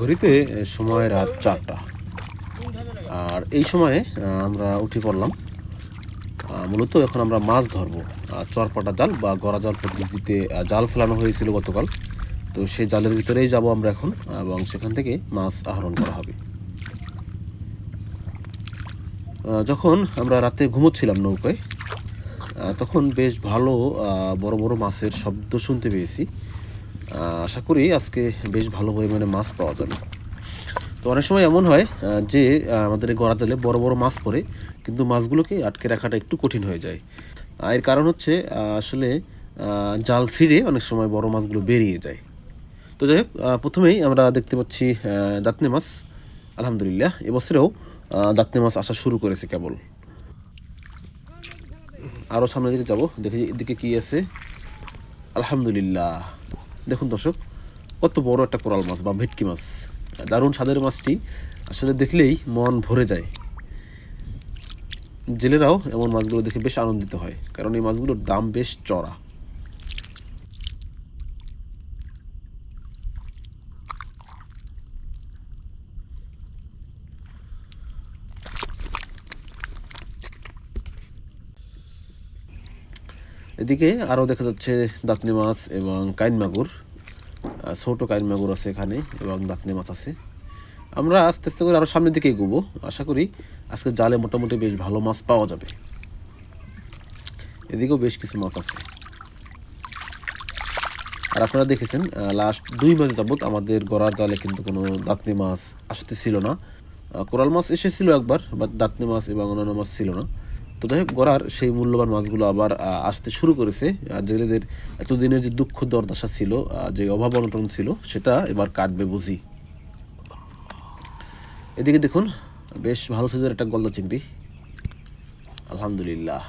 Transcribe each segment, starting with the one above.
ঘড়িতে সময় রাত চারটা। আর এই সময়ে আমরা উঠে পড়লাম। মূলত এখন আমরা মাছ ধরবো। চরপাটা জাল বা গড়া জাল পদ্ধতিতে জাল ফেলানো হয়েছিল গতকাল। তো সেই জালের ভিতরেই যাব আমরা এখন, এবং সেখান থেকে মাছ আহরণ করা হবে। যখন আমরা রাতে ঘুমোচ্ছিলাম নৌকায় তখন বেশ ভালো বড় বড় মাছের শব্দ শুনতে পেয়েছি। আশা করি আজকে বেশ ভালো পরিমাণে মাছ পাওয়া যাবে। তো অনেক সময় এমন হয় যে আমাদের এই গড়া জালে বড় বড় মাছ পড়ে, কিন্তু মাছগুলোকে আটকে রাখাটা একটু কঠিন হয়ে যায়। এর কারণ হচ্ছে আসলে জাল ছিঁড়ে অনেক সময় বড় মাছগুলো বেরিয়ে যায়। তো যাই হোক প্রথমেই আমরা দেখতে পাচ্ছি দাঁতনে মাছ। আলহামদুলিল্লাহ, এবছরেও দাঁতনে মাছ আসা শুরু করেছে কেবল। আরও সামনের দিকে যাব, দেখি এদিকে কি আছে। আলহামদুলিল্লাহ। দেখুন দর্শক, কত বড় একটা কোরাল মাছ বা ভেটকি মাছ। দারুণ স্বাদের মাছটি, আসলে দেখলেই মন ভরে যায়। জেলেরাও এমন মাছগুলো দেখে বেশ আনন্দিত হয়, কারণ এই মাছগুলোর দাম বেশ চড়া এদিকে আরও দেখা যাচ্ছে দাঁতনি মাছ এবং কাইন মাগুর ছোট কাইন মাগুর আছে এখানে এবং দাঁতনি মাছ আছে। আমরা আস্তে আস্তে করে আরও সামনের দিকে এগোবো। আশা করি আজকে জালে মোটামুটি বেশ ভালো মাছ পাওয়া যাবে। এদিকেও বেশ কিছু মাছ আছে। আর আপনারা দেখেছেন লাস্ট দুই মাস যাবত আমাদের গড়ার জালে কিন্তু কোনো দাঁতনি মাছ আসতেছিল না। আহ, কোরাল মাছ এসেছিল একবার বাট দাঁতনি মাছ এবং অন্যান্য মাছ ছিল না। তো যাই হোক গড়ার সেই মূল্যবান মাছগুলো আবার আসতে শুরু করেছে। জেলেদের এতদিনের যে দুঃখ দরদশা ছিল যে অভাব অনটন ছিল সেটা এবার কাটবে বুঝি। এদিকে দেখুন বেশ ভালো সাইজের একটা গলদা চিংড়ি। আলহামদুলিল্লাহ।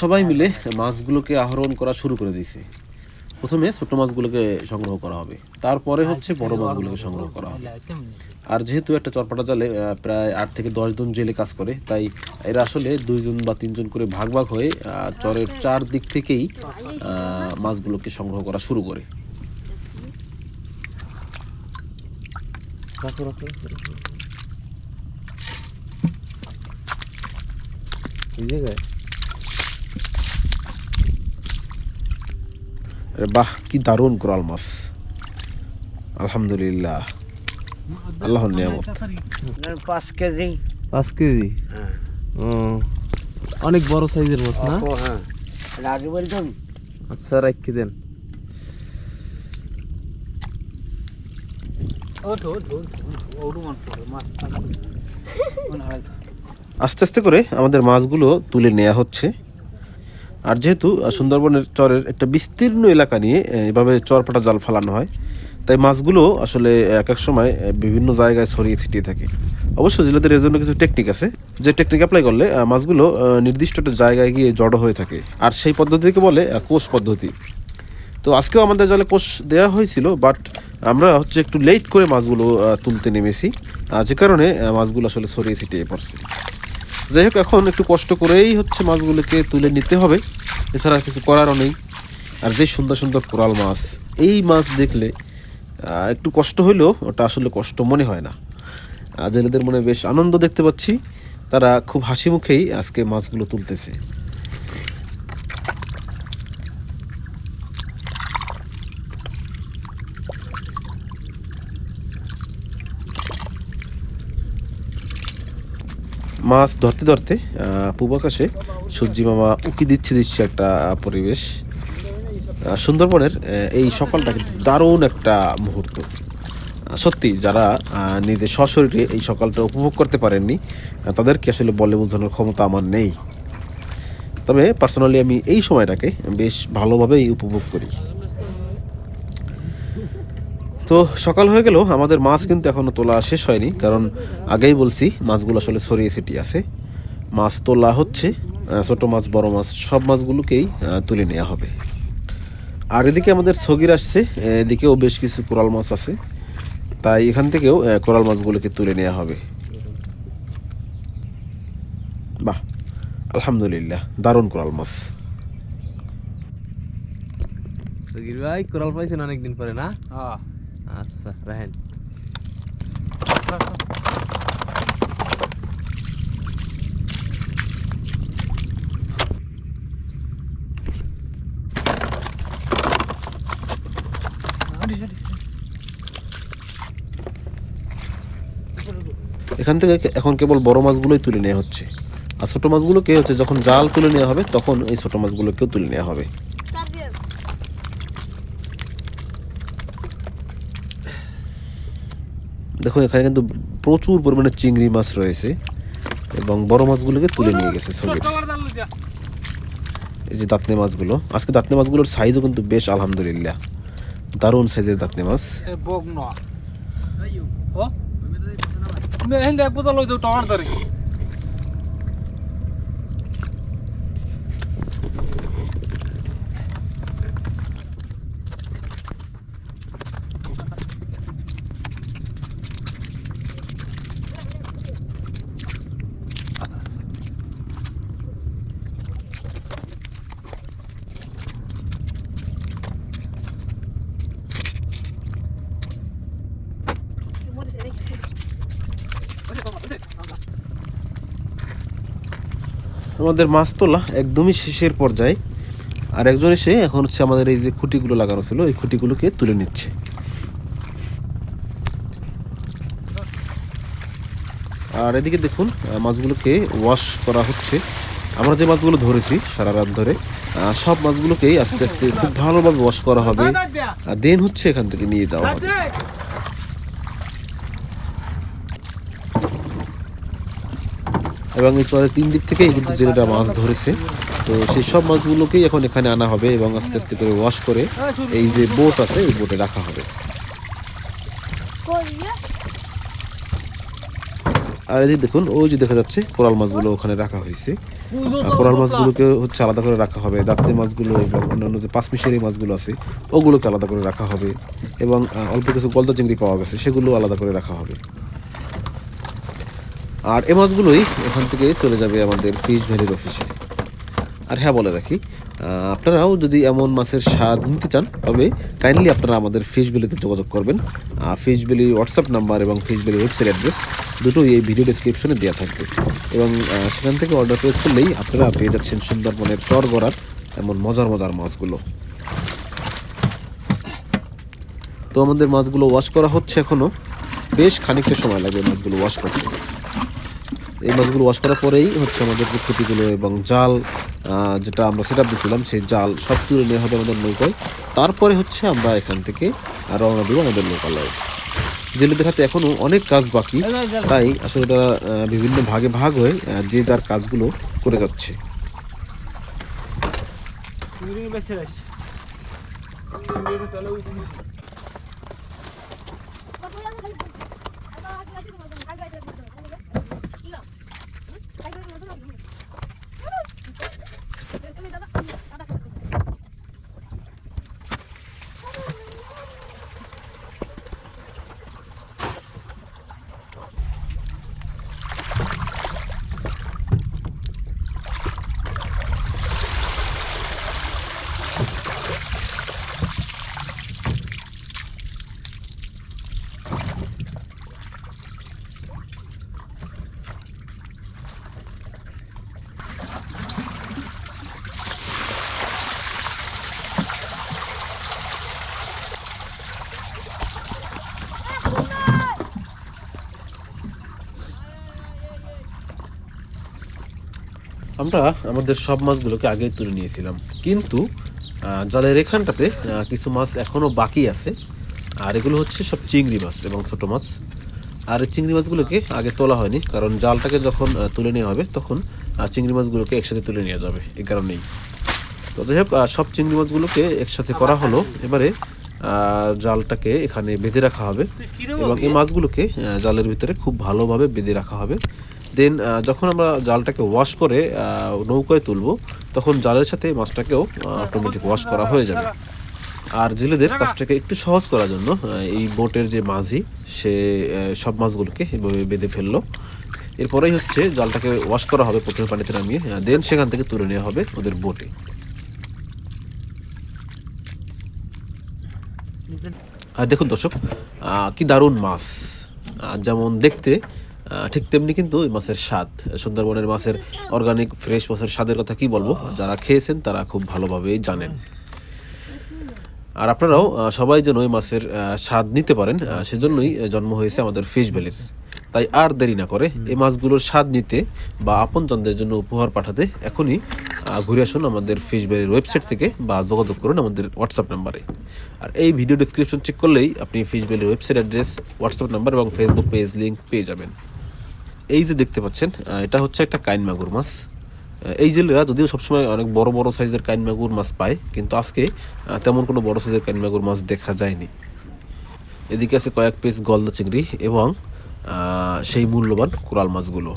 সবাই মিলে মাছগুলোকে আহরণ করা শুরু করে দিয়েছে। প্রথমে ছোট মাছগুলোকে সংগ্রহ করা হবে। তারপরে হচ্ছে বড় মাছগুলোকে সংগ্রহ করা হবে। আর যেহেতু একটা চরপাটা জালে প্রায় আট থেকে দশ জন জেলে কাজ করে, তাই এরা আসলে দুইজন বা তিনজন করে ভাগ ভাগ হয়ে চরের চার দিক থেকেই মাছগুলোকে সংগ্রহ করা শুরু করে। আরে বাহ কি দারুণ কোরাল মাছ আলহামদুলিল্লাহ। আল্লাহর নিয়ামত। পাঁচ কেজি। পাঁচ কেজি? হ্যাঁ অনেক বড় সাইজের মাছ না? হ্যাঁ। বলতাম আচ্ছা রাখি দেন। আস্তে আস্তে করে আমাদের মাছগুলো তুলে নেওয়া হচ্ছে। আর যেহেতু সুন্দরবনের চরের একটা বিস্তীর্ণ এলাকা নিয়ে এভাবে চরপাটা জাল ফালানো হয়, তাই মাছগুলো আসলে এক এক সময় বিভিন্ন জায়গায় ছড়িয়ে ছিটিয়ে থাকে। অবশ্য জেলেদের এর জন্য কিছু টেকনিক আছে। যে টেকনিক অ্যাপ্লাই করলে মাছগুলো নির্দিষ্ট একটা জায়গায় গিয়ে জড়ো হয়ে থাকে। আর সেই পদ্ধতিকে বলে কোষ পদ্ধতি। তো আজকেও আমাদের জালে কোষ দেওয়া হয়েছিল বাট আমরা হচ্ছে একটু লেট করে মাছগুলো তুলতে নেমেছি। যে কারণে মাছগুলো আসলে ছড়িয়ে ছিটিয়ে পড়ছে। যাই হোক, এখন একটু কষ্ট করেই হচ্ছে মাছগুলোকে তুলে নিতে হবে। এছাড়া কিছু করারও নেই। আর যে সুন্দর সুন্দর কোরাল মাছ, এই মাছ দেখলে একটু কষ্ট হইলেও ওটা আসলে কষ্ট মনে হয় না। জেলেদের মনে বেশ আনন্দ দেখতে পাচ্ছি, তারা খুব হাসি মুখেই আজকে মাছগুলো তুলতেছে। মাছ ধরতে ধরতে পূব আকাশে সূর্যি মামা উকি দিচ্ছে দিচ্ছে একটা পরিবেশ। সুন্দরবনের এই সকালটা কিন্তু দারুণ একটা মুহূর্ত। সত্যি যারা নিজের সশরীরে এই সকালটা উপভোগ করতে পারেননি তাদেরকে আসলে বলে বোঝানোর ক্ষমতা আমার নেই। তবে পার্সোনালি আমি এই সময়টাকে বেশ ভালোভাবেই উপভোগ করি। তো সকাল হয়ে গেল আমাদের মাছ কিন্তু এখনও তোলা শেষ হয়নি কারণ আগেই বলছি মাছগুলো আসলে ছড়িয়ে ছিটিয়ে আছে। মাছ তোলা হচ্ছে ছোট মাছ বড় মাছ সব মাছগুলোকেই তুলে নেওয়া হবে। আর এদিকে আমাদের সগির আসছে এদিকেও বেশ কিছু কোরাল মাছ আছে তাই এখান থেকেও কোরাল মাছগুলোকে তুলে নেওয়া হবে। বাহ আলহামদুলিল্লাহ দারুণ কোরাল মাছ। সগির ভাই কোরাল পাইছেন অনেকদিন পরে না? হ্যাঁ। আচ্ছা এখান থেকে এখন কেবল বড় মাছগুলোই তুলে নেওয়া হচ্ছে। আর ছোটো মাছগুলোকে হচ্ছে যখন জাল তুলে নেওয়া হবে, তখন এই ছোটো মাছগুলোকেও তুলে নেওয়া হবে। দেখুন এখানে কিন্তু প্রচুর পরিমাণে চিংড়ি মাছ রয়েছে এবং বড় মাছগুলোকে তুলে নিয়ে গেছে এই যে দাঁতনে মাছগুলো, আজকে দাঁতনে মাছগুলোর সাইজও কিন্তু বেশ আলহামদুলিল্লাহ। দারুণ সাইজের দাঁতনে মাছ। আমাদের মাছ তোলা একদমই শেষের পর্যায়ে। আর একজন এসে এখন হচ্ছে আমাদের এই যে খুঁটিগুলো লাগানো ছিল, এই খুঁটিগুলোকে তুলে নিচ্ছে। আর এদিকে দেখুন মাছগুলোকে ওয়াশ করা হচ্ছে। আমরা যে মাছগুলো ধরেছি সারা রাত ধরে সব মাছগুলোকেই আস্তে আস্তে খুব ভালোভাবে ওয়াশ করা হবে। দেন হচ্ছে এখান থেকে নিয়ে যাওয়া হবে। এবং এই চরের তিন দিক থেকেই কিন্তু জেলেরা মাছ ধরেছে। তো সেই সব মাছগুলোকেই এখন এখানে আনা হবে এবং আস্তে আস্তে করে ওয়াশ করে এই যে বোট আছে এই বোটে রাখা হবে। আর এদিকে দেখুন, ওই যে দেখা যাচ্ছে, কোরাল মাছগুলো ওখানে রাখা হয়েছে। কোরাল মাছগুলোকে হচ্ছে আলাদা করে রাখা হবে দাঁতের মাছগুলো এবং অন্যান্য যে পাঁচমিশের মাছগুলো আছে, ওগুলোকে আলাদা করে রাখা হবে। এবং অল্প কিছু গলদা চিংড়ি পাওয়া গেছে, সেগুলো আলাদা করে রাখা হবে। আর এ মাছগুলোই এখান থেকে চলে যাবে আমাদের ফিশ ভ্যালির অফিসে। আর হ্যাঁ বলে রাখি আপনারাও যদি এমন মাছের স্বাদ নিতে চান, তবে কাইন্ডলি আপনারা আমাদের ফিশ ভ্যালিতে যোগাযোগ করবেন। ফিশ ভ্যালি হোয়াটসঅ্যাপ নাম্বার এবং ফিশ ভ্যালি ওয়েবসাইট অ্যাড্রেস দুটোই এই ভিডিও ডিসক্রিপশনে দেওয়া থাকবে। এবং সেখান থেকে অর্ডার প্লেস করলেই আপনারা পেয়ে যাচ্ছেন সুন্দরবনের চর গড়ার এমন মজার মজার মাছগুলো। তো আমাদের মাছগুলো ওয়াশ করা হচ্ছে এখনও। বেশ খানিকটা সময় লাগবে মাছগুলো ওয়াশ করতে। এই মাছগুলো ওয়াশ করার পরেই হচ্ছে আমাদের খুঁটিগুলো এবং জাল যেটা আমরা সেট আপ দিয়েছিলাম সেই জাল সব তুলে নেওয়া হবে আমাদের নৌকায়। তারপরে হচ্ছে আমরা এখান থেকে রওনা দেবো আমাদের নৌকালয়ে জেলেদের হাতে এখনও অনেক কাজ বাকি, তাই আসলে তারা বিভিন্ন ভাগে ভাগ হয়ে যে যার কাজগুলো করে যাচ্ছে। আমরা আমাদের সব মাছগুলোকে আগেই তুলে নিয়েছিলাম। কিন্তু জালের এখানটাতে কিছু মাছ এখনও বাকি আছে। আর এগুলো হচ্ছে সব চিংড়ি মাছ এবং ছোট মাছ। আর এই চিংড়ি মাছগুলোকে আগে তোলা হয়নি কারণ জালটাকে যখন তুলে নেওয়া হবে তখন চিংড়ি মাছগুলোকে একসাথে তুলে নেওয়া যাবে এই কারণেই। তো যাই হোক সব চিংড়ি মাছগুলোকে একসাথে করা হলো। এবারে জালটাকে এখানে বেঁধে রাখা হবে এবং এই মাছগুলোকে জালের ভিতরে খুব ভালোভাবে বেঁধে রাখা হবে। দেন যখন আমরা জালটাকে ওয়াশ করে নৌকায় তুলবো, তখন জালের সাথে মাছটাকেও অটোমেটিক ওয়াশ করা হয়ে যাবে। আর জেলেদের কাজটাকে একটু সহজ করার জন্য এই বোটের যে মাঝি, সে সব মাছগুলোকে এভাবে বেঁধে ফেলল। এরপরেই হচ্ছে জালটাকে ওয়াশ করা হবে প্রথমে পানিতে নামিয়ে দেন সেখান থেকে তুলে নেওয়া হবে ওদের বোটে। আর দেখুন দর্শক কি দারুণ মাছ। যেমন দেখতে ঠিক তেমনি কিন্তু এই মাছের স্বাদ, সুন্দরবনের মাছের অর্গানিক ফ্রেশ মাছের স্বাদের কথা কি বলব? যারা খেয়েছেন তারা খুব ভালোভাবেই জানেন। আর আপনারাও সবাই যেন এই মাছের স্বাদ নিতে পারেন সেজন্যই জন্ম হয়েছে আমাদের ফিশ ভ্যালির তাই আর দেরি না করে এই মাছগুলোর স্বাদ নিতে বা আপনজনদের জন্য উপহার পাঠাতে এখনই ঘুরে আসুন আমাদের ফিশ ভ্যালির ওয়েবসাইট থেকে বা যোগাযোগ করুন আমাদের হোয়াটসঅ্যাপ নাম্বারে আর এই ভিডিও ডিসক্রিপশন চেক করলেই আপনি ফিশ ভ্যালির ওয়েবসাইট অ্যাড্রেস হোয়াটসঅ্যাপ নাম্বার এবং ফেসবুক পেজ লিঙ্ক পেয়ে যাবেন। এই যে দেখতে পাচ্ছেন এটা হচ্ছে একটা কাইন মাগুর মাছ। এই জেলেরা যদিও সবসময় অনেক বড় বড় সাইজের কাইন মাগুর মাছ পায়, কিন্তু আজকে তেমন কোনো বড় সাইজের কাইন মাগুর মাছ দেখা যায়নি। এদিকে আছে কয়েক পিস গলদা চিংড়ি এবং সেই মূল্যবান কোরাল মাছগুলো।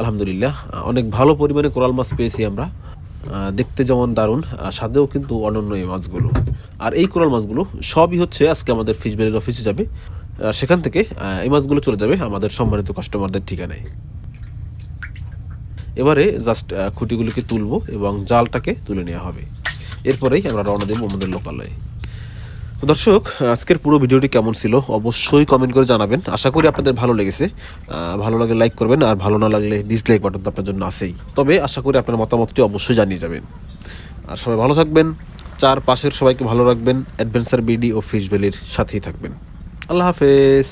আলহামদুলিল্লাহ অনেক ভালো পরিমাণে কোরাল মাছ পেয়েছি আমরা। দেখতে যেমন দারুণ স্বাদেও কিন্তু অনন্য এই মাছগুলো। আর এই কোরাল মাছগুলো সবই হচ্ছে আজকে আমাদের ফিশ ভ্যালির অফিসে যাবে। সেখান থেকে এই মাছগুলো চলে যাবে আমাদের সম্মানিত কাস্টমারদের ঠিকানায়। এবারে জাস্ট খুঁটিগুলিকে তুলবো এবং জালটাকে তুলে নেওয়া হবে। এরপরেই আমরা রওনা দেবো আমাদের লোকালয়ে। তো দর্শক, আজকের পুরো ভিডিওটি কেমন ছিল অবশ্যই কমেন্ট করে জানাবেন। আশা করি আপনাদের ভালো লেগেছে। ভালো লাগলে লাইক করবেন আর ভালো না লাগলে ডিসলাইক বাটন তো আপনার জন্য আসেই তবে আশা করি আপনার মতামতটি অবশ্যই জানিয়ে যাবেন। আর সবাই ভালো থাকবেন। চার পাশের সবাইকে ভালো রাখবেন। অ্যাডভেঞ্চার বিডি ও ফিশ ভ্যালির সাথেই থাকবেন। আল্লাহ হাফেজ।